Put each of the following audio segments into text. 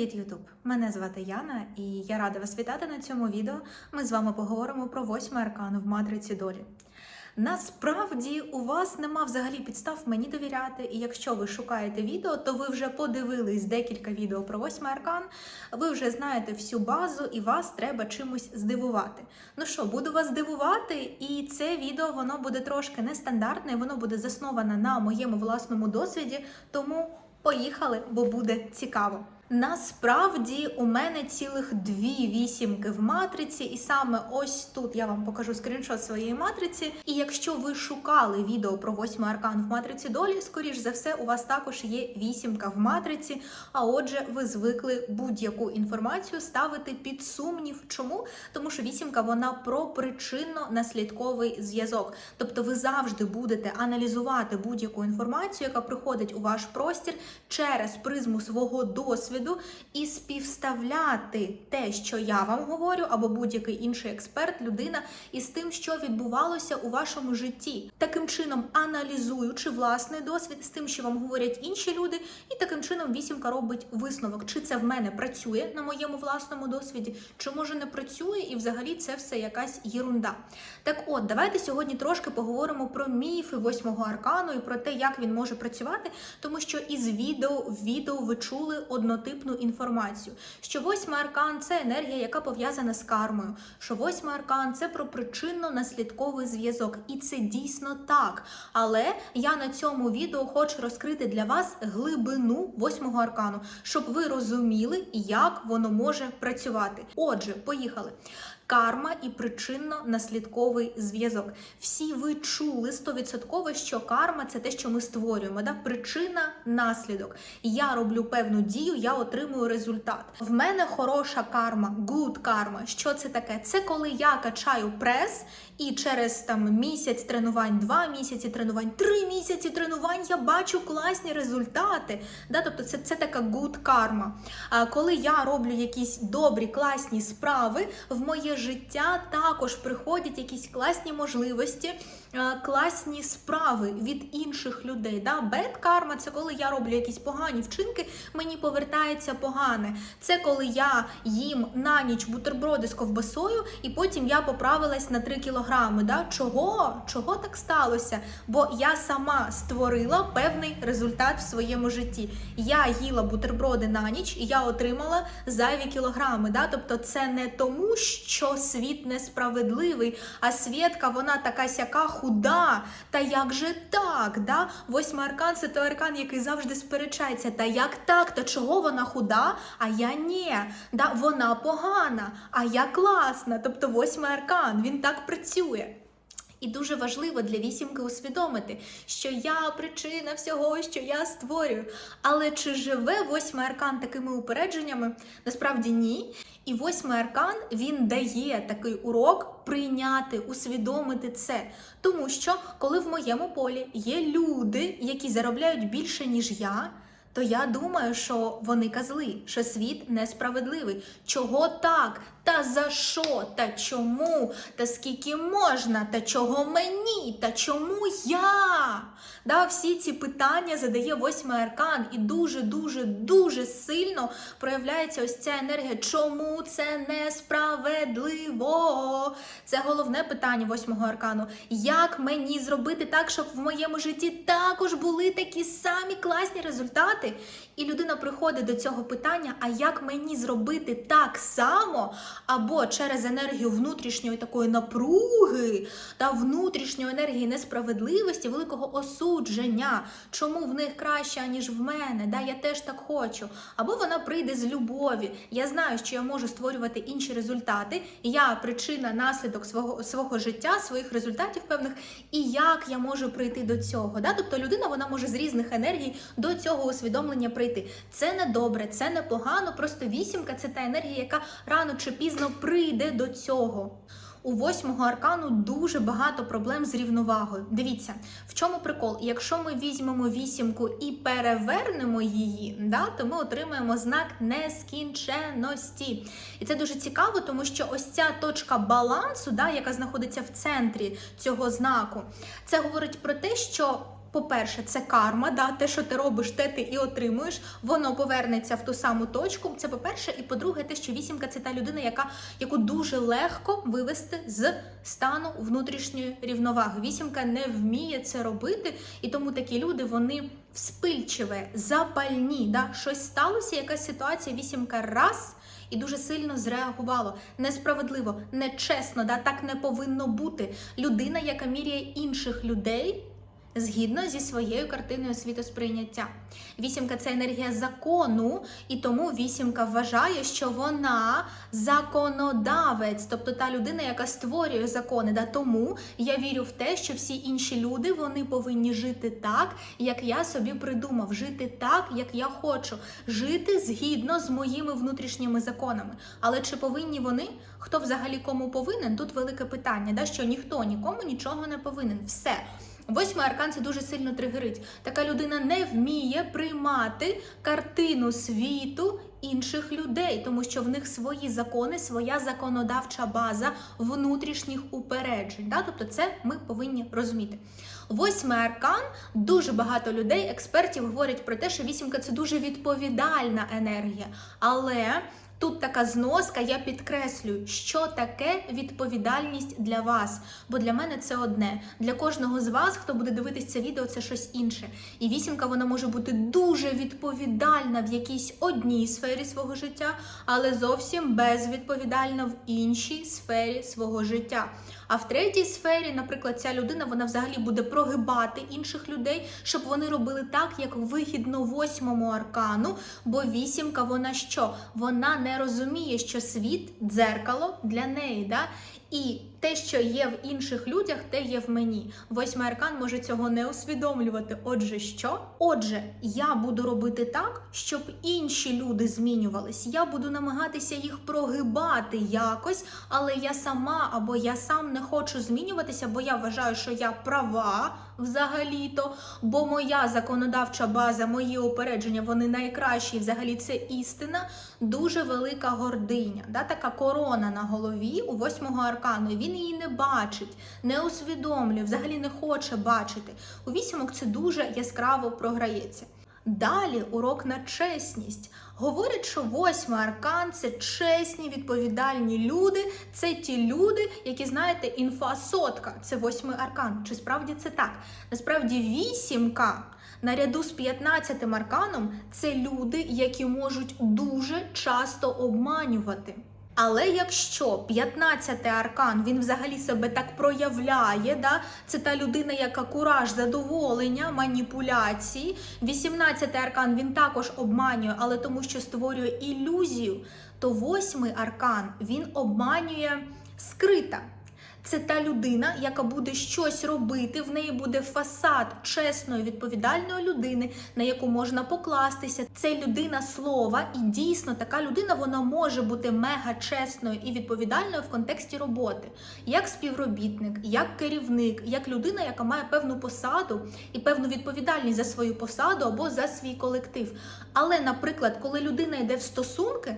Привіт, Ютуб! Мене звати Яна, і я рада вас вітати на цьому відео. Ми з вами поговоримо про восьмий аркан в матриці долі. Насправді у вас нема взагалі підстав мені довіряти, і якщо ви шукаєте відео, то ви вже подивились декілька відео про восьмий аркан, ви вже знаєте всю базу, і вас треба чимось здивувати. Ну що, буду вас здивувати, і це відео воно буде трошки нестандартне, воно буде засноване на моєму власному досвіді, тому поїхали, бо буде цікаво. Насправді у мене цілих дві вісімки в матриці, і саме ось тут я вам покажу скріншот своєї матриці. І якщо ви шукали відео про восьмий аркан в матриці долі, скоріш за все, у вас також є вісімка в матриці. А отже, ви звикли будь-яку інформацію ставити під сумнів. Чому? Тому що вісімка вона про причинно-наслідковий зв'язок. Тобто ви завжди будете аналізувати будь-яку інформацію, яка приходить у ваш простір через призму свого досвіду і співставляти те, що я вам говорю, або будь-який інший експерт, людина, із тим, що відбувалося у вашому житті, таким чином аналізуючи власний досвід з тим, що вам говорять інші люди, і таким чином вісімка робить висновок, чи це в мене працює на моєму власному досвіді, чи може не працює, і взагалі це все якась єрунда. Так, от, давайте сьогодні трошки поговоримо про міфи восьмого аркану і про те, як він може працювати, тому що із відео в відео ви чули однотипну інформацію, що восьмий аркан це енергія, яка пов'язана з кармою. Що восьмий аркан це про причинно-наслідковий зв'язок, і це дійсно так. Але я на цьому відео хочу розкрити для вас глибину восьмого аркану, щоб ви розуміли, як воно може працювати. Отже, поїхали. Карма і причинно-наслідковий зв'язок. Всі ви чули стовідсотково, що карма це те, що ми створюємо. Да? Причина, наслідок. Я роблю певну дію, я отримую результат. В мене хороша карма, good карма. Що це таке? Це коли я качаю прес, і через там місяць тренувань, два місяці тренувань, три місяці тренувань я бачу класні результати. Да? Тобто це, це така good карма. А коли я роблю якісь добрі, класні справи, в моє життя також приходять якісь класні можливості, класні справи від інших людей. Да? Бед карма це коли я роблю якісь погані вчинки, мені повертається погане. Це коли я їм на ніч бутерброди з ковбасою, і потім я поправилась на 3 кілограми. Да? Чого? Чого так сталося? Бо я сама створила певний результат в своєму житті. Я їла бутерброди на ніч, і я отримала зайві кілограми. Да? Тобто, це не тому, що світ несправедливий, а світка вона така сяка худа. Та як же так? Да? Восьмий аркан це той аркан, який завжди сперечається. Та як так? Та чого вона худа? А я ні. Да? Вона погана, а я класна. Тобто восьмий аркан, він так працює. І дуже важливо для вісімки усвідомити, що я причина всього, що я створюю. Але чи живе восьмий аркан такими упередженнями? Насправді ні. І восьмий аркан він дає такий урок прийняти, усвідомити це. Тому що коли в моєму полі є люди, які заробляють більше, ніж я. То я думаю, що вони козли, що світ несправедливий. Чого так? Та за що? Та чому? Та скільки можна? Та чого мені? Та чому я? Да, Всі ці питання задає восьмий аркан, і дуже-дуже дуже сильно проявляється ось ця енергія. Чому це несправедливо? Це головне питання восьмого аркану. Як мені зробити так, щоб в моєму житті також були такі самі класні результати? І людина приходить до цього питання: а як мені зробити так само, або через енергію внутрішньої такої напруги та внутрішньої енергії несправедливості, великого осудження, чому в них краще, ніж в мене? Да, Я теж так хочу. Або вона прийде з любові. Я знаю, що я можу створювати інші результати. Я причина, наслідок свого свого життя, своїх результатів певних, і як я можу прийти до цього. Да? Тобто людина вона може з різних енергій до цього усвідомлення прийти. Це не добре, це не погано. Просто вісімка це та енергія, яка рано чи пізно прийде до цього. У восьмого аркану дуже багато проблем з рівновагою. Дивіться, в чому прикол? Якщо ми візьмемо вісімку і перевернемо її, да, то ми отримаємо знак нескінченності. І це дуже цікаво, тому що ось ця точка балансу, да, яка знаходиться в центрі цього знаку, це говорить про те, що по-перше, це карма, да, те, що ти робиш, те ти і отримуєш, воно повернеться в ту саму точку. Це по-перше, і по-друге, те, що вісімка це та людина, яка яку дуже легко вивести з стану внутрішньої рівноваги. Вісімка не вміє це робити, і тому такі люди вони вспильчиві, запальні. Да? Щось сталося, якась ситуація, вісімка раз. І дуже сильно зреагувало несправедливо, нечесно, да так не повинно бути. Людина, яка міряє інших людей згідно зі своєю картиною світосприйняття. Вісімка це енергія закону, і тому вісімка вважає, що вона законодавець, тобто та людина, яка створює закони. Да? Тому я вірю в те, що всі інші люди вони повинні жити так, як я собі придумав, жити так, як я хочу, жити згідно з моїми внутрішніми законами. Але чи повинні вони? Хто взагалі кому повинен? Тут велике питання, да? що ніхто нікому нічого не повинен. Все. Восьмий аркан це дуже сильно тригерить. Така людина не вміє приймати картину світу інших людей, тому що в них свої закони, своя законодавча база внутрішніх упереджень. Да? Тобто, це ми повинні розуміти. Восьмий аркан дуже багато людей, експертів говорять про те, що вісімка це дуже відповідальна енергія. Але Тут така зноска, я підкреслюю, що таке відповідальність для вас. Бо для мене це одне. Для кожного з вас, хто буде дивитись це відео, це щось інше. І вісімка вона може бути дуже відповідальна в якійсь одній сфері свого життя, але зовсім безвідповідальна в іншій сфері свого життя. А в третій сфері, наприклад, ця людина вона взагалі буде прогибати інших людей, щоб вони робили так, як вигідно восьмому аркану. Бо вісімка, вона що? Вона не розуміє, що світ дзеркало для неї. Да? І те, що є в інших людях, те є в мені. Восьмий аркан може цього не усвідомлювати. Отже, що? Отже, я буду робити так, щоб інші люди змінювались. Я буду намагатися їх прогибати якось, але я сама або я сам не хочу змінюватися, бо я вважаю, що я права взагалі-то, бо моя законодавча база, мої упередження, вони найкращі. Взагалі, це істина, дуже велика гординя. Да? Така корона на голові у восьмого аркану. Він її не бачить, не усвідомлює, взагалі не хоче бачити. У вісімок це дуже яскраво програється. Далі урок на чесність. Говорять, що восьмий аркан це чесні, відповідальні люди. Це ті люди, які знаєте, інфа сотка. Це восьмий аркан. Чи справді це так? Насправді вісімка. Наряду з 15 арканом це люди, які можуть дуже часто обманювати. Але якщо 15 аркан він взагалі себе так проявляє, да, це та людина, яка кураж, задоволення, маніпуляції. 18 аркан він також обманює, але тому що створює ілюзію, то восьмий аркан він обманює скрита. Це та людина, яка буде щось робити. В неї буде фасад чесної, відповідальної людини, на яку можна покластися. Це людина слова, і дійсно така людина вона може бути мега чесною і відповідальною в контексті роботи, як співробітник, як керівник, як людина, яка має певну посаду і певну відповідальність за свою посаду або за свій колектив. Але, наприклад, коли людина йде в стосунки.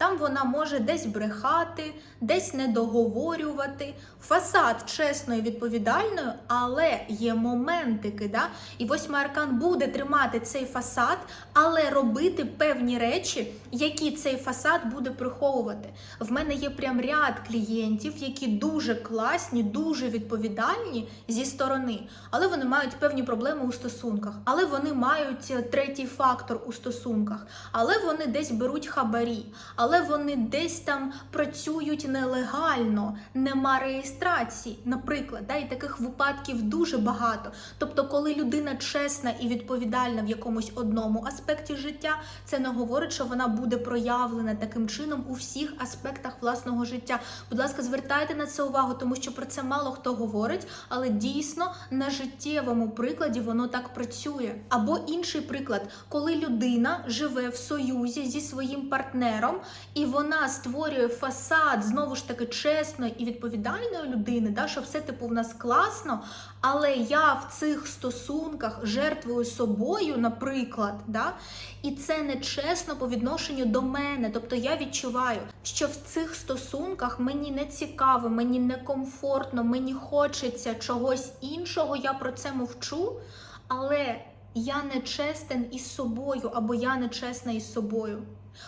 Там вона може десь брехати, десь недоговорювати. Фасад чесно і відповідальною, але є моментики. Да? І восьмий аркан буде тримати цей фасад, але робити певні речі, які цей фасад буде приховувати. В мене є прям ряд клієнтів, які дуже класні, дуже відповідальні зі сторони, але вони мають певні проблеми у стосунках, але вони мають третій фактор у стосунках, але вони десь беруть хабарі. Але вони десь там працюють нелегально, нема реєстрації, наприклад, да, і таких випадків дуже багато. Тобто, коли людина чесна і відповідальна в якомусь одному аспекті життя, це не говорить, що вона буде проявлена таким чином у всіх аспектах власного життя. Будь ласка, звертайте на це увагу, тому що про це мало хто говорить, але дійсно на життєвому прикладі воно так працює. Або інший приклад, коли людина живе в союзі зі своїм партнером. І вона створює фасад знову ж таки чесної і відповідальної людини, да, що все типу в нас класно, але я в цих стосунках жертвую собою, наприклад, да, і це не чесно по відношенню до мене. Тобто я відчуваю, що в цих стосунках мені не цікаво, мені не комфортно, мені хочеться чогось іншого, я про це мовчу. але я не честен із собою або я не чесна із собою.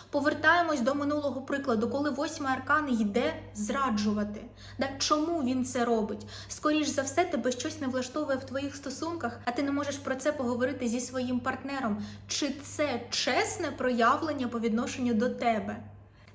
Повертаємось до минулого прикладу, коли восьмий аркан йде зраджувати. Да? Чому він це робить? Скоріш за все, тебе щось не влаштовує в твоїх стосунках, а ти не можеш про це поговорити зі своїм партнером. Чи це чесне проявлення по відношенню до тебе?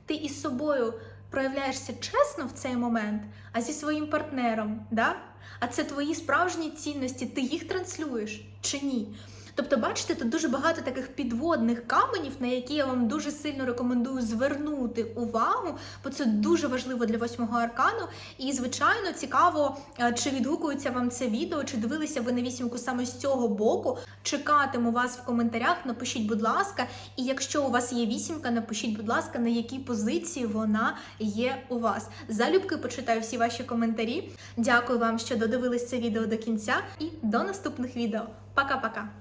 Ти із собою проявляєшся чесно в цей момент, а зі своїм партнером, да? А це твої справжні цінності, ти їх транслюєш чи ні? Тобто, бачите, тут дуже багато таких підводних каменів, на які я вам дуже сильно рекомендую звернути увагу, бо це дуже важливо для восьмого аркану. І, звичайно, цікаво, е, чи відгукується вам це відео, чи дивилися ви на вісімку саме з цього боку. Чекатиму вас в коментарях. Напишіть, будь ласка, і якщо у вас є вісімка, напишіть, будь ласка, на якій позиції вона є у вас. Залюбки почитаю всі ваші коментарі. Дякую вам, що додивились це відео до кінця, і до наступних відео. Пока-пока!